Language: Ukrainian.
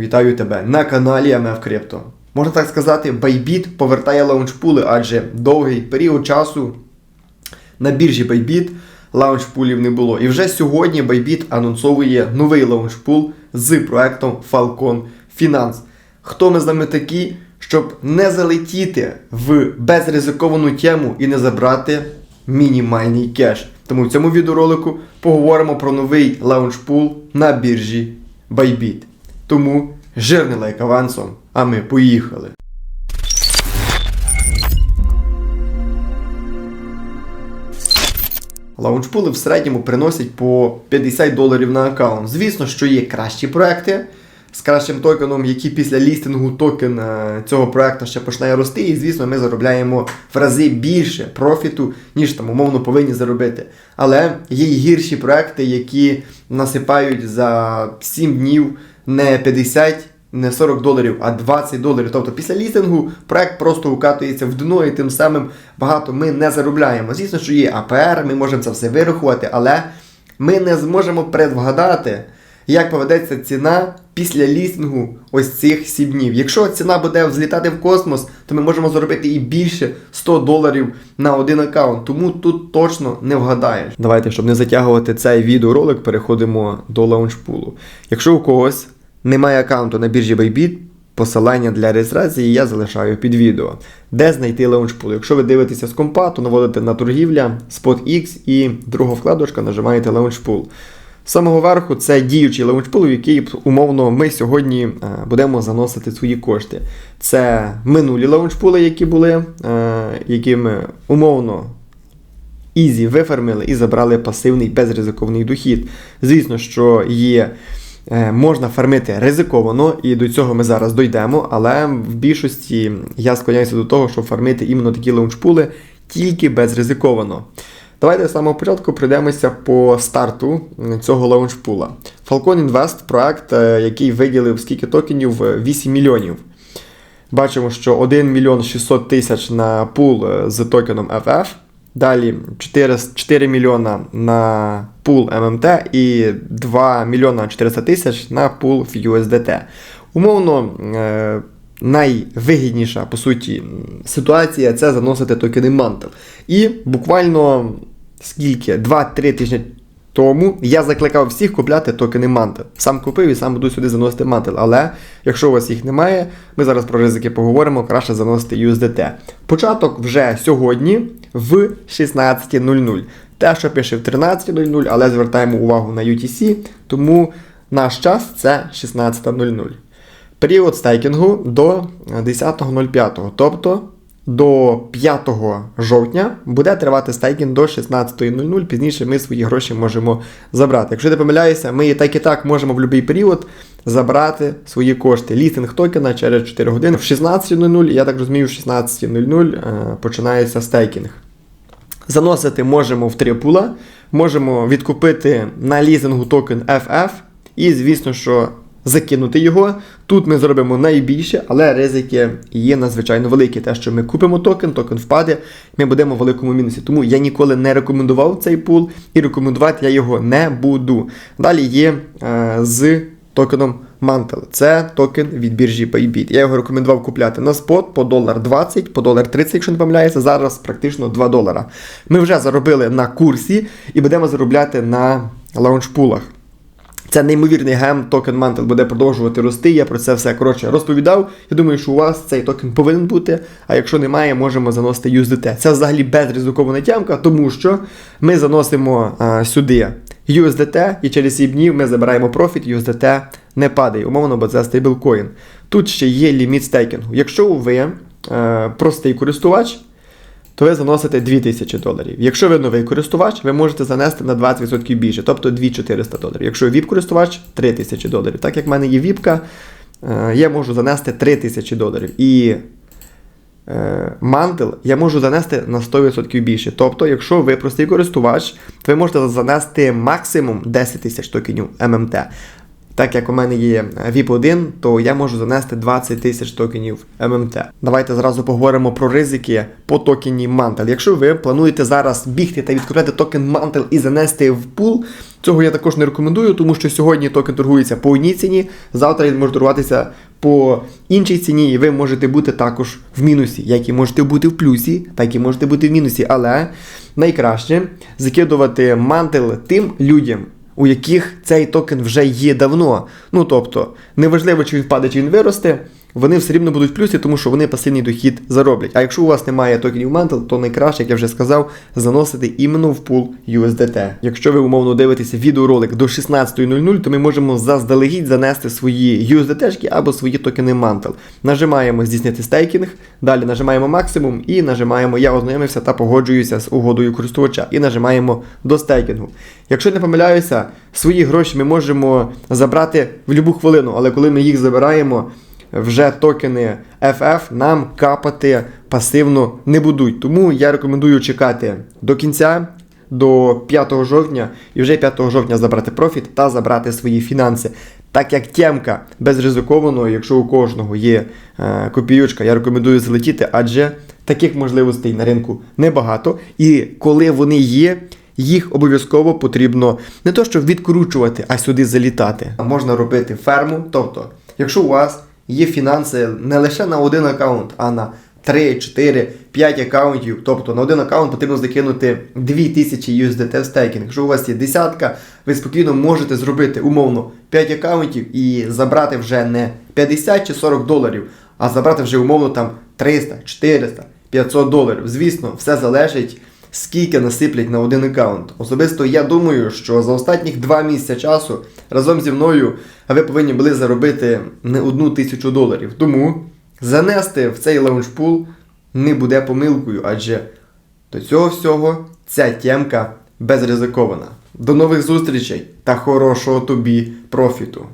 Вітаю тебе на каналі МФ Крипто. Можна так сказати, Bybit повертає лаунчпули, адже довгий період часу на біржі Bybit лаунчпулів не було. І вже сьогодні Bybit анонсовує новий лаунчпул з проектом Falcon Finance. Хто ми з нами такі, щоб не залетіти в безризиковану тему і не забрати мінімальний кеш? Тому в цьому відеоролику поговоримо про новий лаунчпул на біржі Bybit. Тому жирний лайк авансом, а ми поїхали. Лаунчпули в середньому приносять по 50 доларів на аккаунт. Звісно, що є кращі проекти з кращим токеном, які після лістингу токен е, цього проекту ще починає рости. І звісно, ми заробляємо в рази більше профіту, ніж там умовно повинні заробити. Але є й гірші проекти, які насипають за 7 днів не 50. Не 40 доларів, а 20 доларів. Тобто після лістингу проект просто укатується в дно і тим самим багато ми не заробляємо. Звісно, що є АПР, ми можемо це все вирахувати, але ми не зможемо предвгадати, як поведеться ціна після лістингу ось цих 7 днів. Якщо ціна буде взлітати в космос, то ми можемо заробити і більше 100 доларів на один аккаунт. Тому тут точно не вгадаєш. Давайте, щоб не затягувати цей відеоролик, переходимо до лаунчпулу. Якщо у когось немає аккаунту на біржі Bybit, посилання для реєстрації я залишаю під відео. Де знайти лаунчпул? Якщо ви дивитеся з компа, то наводите на торгівля, SpotX і друга вкладочка нажимаєте лаунчпул. З самого верху це діючий лаунчпул, в який умовно ми сьогодні е, будемо заносити свої кошти. Це минулі лаунчпули, які були, е, які ми умовно ізі вифармили і забрали пасивний безризиковний дохід. Звісно, що є. Е, Можна фармити ризиковано, і до цього ми зараз дійдемо, але в більшості я склоняюся до того, щоб фармити іменно такі лаунчпули тільки безризиковано. Давайте з самого початку пройдемося по старту цього лаунчпула. Falcon Invest проект, е, який виділив скільки токенів 8 мільйонів. Бачимо, що 1 мільйон 600 тисяч на пул е, з токеном FF. Далі 4, 4 мільйона на пул ММТ і 2 мільйона 400 тисяч на пул USDT. Умовно, е, найвигідніша, по суті, ситуація це заносити токени Mantle. І буквально скільки? 2-3 тижні тому я закликав всіх купляти токени Mantle. Сам купив і сам буду сюди заносити Mantle. Але якщо у вас їх немає, ми зараз про ризики поговоримо, краще заносити USDT. Початок вже сьогодні в 16.00. Те, що пише в 13.00, але звертаємо увагу на UTC, тому наш час це 16.00. Період стейкінгу до 10.05, тобто до 5 жовтня буде тривати стейкінг до 16.00. Пізніше ми свої гроші можемо забрати. Якщо не помиляюся, ми так і так можемо в будь-який період забрати свої кошти. Лістинг токена через 4 години в 16.00, я так розумію, в 16.00 е, починається стейкінг. Заносити можемо в три пула, можемо відкупити на лізингу токен FF, і, звісно, що закинути його. Тут ми зробимо найбільше, але ризики є надзвичайно великі. Те, що ми купимо токен, токен впаде, ми будемо в великому мінусі. Тому я ніколи не рекомендував цей пул і рекомендувати я його не буду. Далі є е, з токеном Mantle. Це токен від біржі Bybit. Я його рекомендував купляти на спот по долар 20, по долар 30, якщо не помиляється, зараз практично 2 долара. Ми вже заробили на курсі і будемо заробляти на лаунчпулах. Це неймовірний гем, токен Mantle буде продовжувати рости. Я про це все коротше розповідав. Я думаю, що у вас цей токен повинен бути. А якщо немає, можемо заносити USDT. Це взагалі безризикована тямка, тому що ми заносимо а, сюди USDT, і через 7 днів ми забираємо профіт, USDT не падає, умовно, бо це стейблкоін. Тут ще є ліміт стейкінгу. Якщо ви е, простий користувач, то ви заносите 2000 доларів. Якщо ви новий користувач, ви можете занести на 20% більше, тобто 2400 доларів. Якщо VIP-користувач 3000 доларів. Так як в мене є віпка, е, я можу занести 3000 доларів. І е, мантел я можу занести на 100% більше. Тобто, якщо ви простий користувач, то ви можете занести максимум 10 тисяч токенів ММТ. Так як у мене є VIP 1, то я можу занести 20 тисяч токенів ММТ. Давайте зразу поговоримо про ризики по токені Mantle. Якщо ви плануєте зараз бігти та відкривати токен Mantle і занести в пул, цього я також не рекомендую, тому що сьогодні токен торгується по одній ціні, завтра він може торгуватися по іншій ціні, і ви можете бути також в мінусі, як і можете бути в плюсі, так і можете бути в мінусі. Але найкраще закидувати мантел тим людям, у яких цей токен вже є давно. Ну тобто, неважливо, чи він впаде, чи він виросте, вони все рівно будуть в плюсі, тому що вони пасивний дохід зароблять. А якщо у вас немає токенів Mantle, то найкраще, як я вже сказав, заносити іменно в пул USDT. Якщо ви умовно дивитеся відеоролик до 16.00, то ми можемо заздалегідь занести свої USDT або свої токени Mantle. Нажимаємо здійснити стейкінг, далі нажимаємо максимум і нажимаємо Я ознайомився та погоджуюся з угодою користувача. І нажимаємо до стейкінгу. Якщо не помиляюся, свої гроші ми можемо забрати в будь-яку хвилину, але коли ми їх забираємо, вже токени FF нам капати пасивно не будуть. Тому я рекомендую чекати до кінця, до 5 жовтня, і вже 5 жовтня забрати профіт та забрати свої фінанси. Так як темка безризиковано, якщо у кожного є е, копійочка, я рекомендую залетіти, адже таких можливостей на ринку небагато. І коли вони є, їх обов'язково потрібно не то, що відкручувати, а сюди залітати. Можна робити ферму. Тобто, якщо у вас є фінанси не лише на один аккаунт, а на 3, 4, 5 аккаунтів. Тобто на один аккаунт потрібно закинути 2000 USDT в стейкінг. Якщо у вас є десятка, ви спокійно можете зробити умовно 5 аккаунтів і забрати вже не 50 чи 40 доларів, а забрати вже умовно там 300, 400, 500 доларів. Звісно, все залежить. Скільки насиплять на один аккаунт. Особисто я думаю, що за останніх два місяці часу разом зі мною ви повинні були заробити не одну тисячу доларів. Тому занести в цей лаунчпул не буде помилкою, адже до цього всього ця тємка безризикована. До нових зустрічей та хорошого тобі профіту!